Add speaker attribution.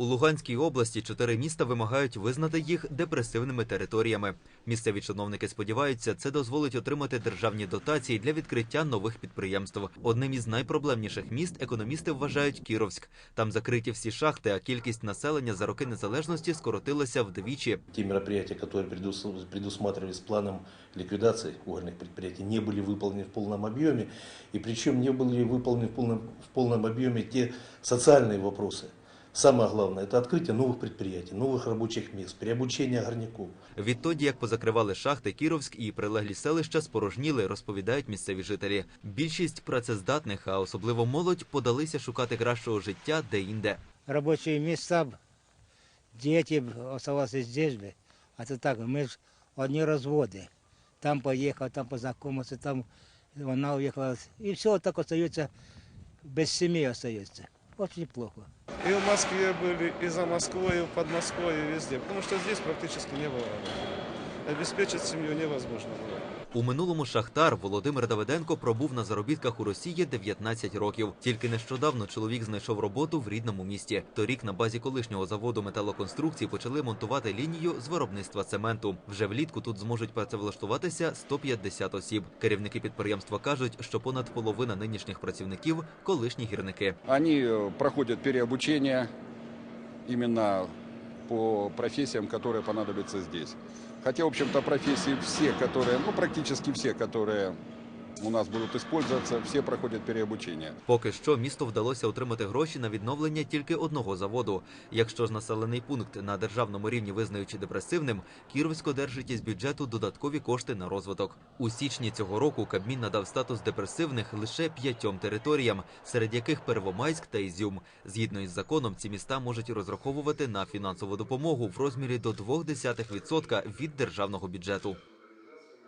Speaker 1: У Луганській області чотири міста вимагають визнати їх депресивними територіями. Місцеві чиновники сподіваються, це дозволить отримати державні дотації для відкриття нових підприємств. Одним із найпроблемніших міст економісти вважають Кіровськ. Там закриті всі шахти, а кількість населення за роки незалежності скоротилася вдвічі.
Speaker 2: Те мероприятия, которые предус- предусматривались планом ликвидации угольных предприятий, не были выполнены в полном объеме. И причем не были выполнены в полном, в полном объеме те социальные вопросы. Самое главное – это открытие новых предприятий, новых рабочих мест, переобучение горняков.
Speaker 1: Відтоді, як позакривали шахти, Кіровськ і прилеглі селища спорожніли, розповідають місцеві жителі. Більшість працездатних, а особливо молодь, подалися шукати кращого життя де-інде.
Speaker 3: рабочие места, дети оставались здесь бы. А это так, мы ж одни разводы. Там поехал, там познакомился, там она уехала. И все так остается, без семьи остается. Очень плохо.
Speaker 4: И в Москве были, и за Москвой, и в Подмосковье, и везде. Потому что здесь практически не было работы. Обеспечить семью невозможно было.
Speaker 1: У минулому шахтар Володимир Давиденко пробув на заробітках у Росії 19 років. Тільки нещодавно чоловік знайшов роботу в рідному місті. Торік на базі колишнього заводу металоконструкцій почали монтувати лінію з виробництва цементу. Вже влітку тут зможуть працевлаштуватися 150 осіб. Керівники підприємства кажуть, що понад половина нинішніх працівників колишні гірники.
Speaker 5: Они э, проходят переобучение именно по профессиям, которые понадобятся здесь. Хотя, в общем-то, профессии все, которые, ну, практически все, которые у нас будут использоваться, все проходят переобучение.
Speaker 1: Поки що місту вдалося отримати гроші на відновлення тільки одного заводу. Якщо ж населений пункт на державному рівні визнаючи депресивним, Кіровськ одержить із бюджету додаткові кошти на розвиток. У січні цього року Кабмін надав статус депресивних лише п'ятьом територіям, серед яких Первомайськ та Ізюм. Згідно із законом, ці міста можуть розраховувати на фінансову допомогу в розмірі до 0,2% від державного бюджету.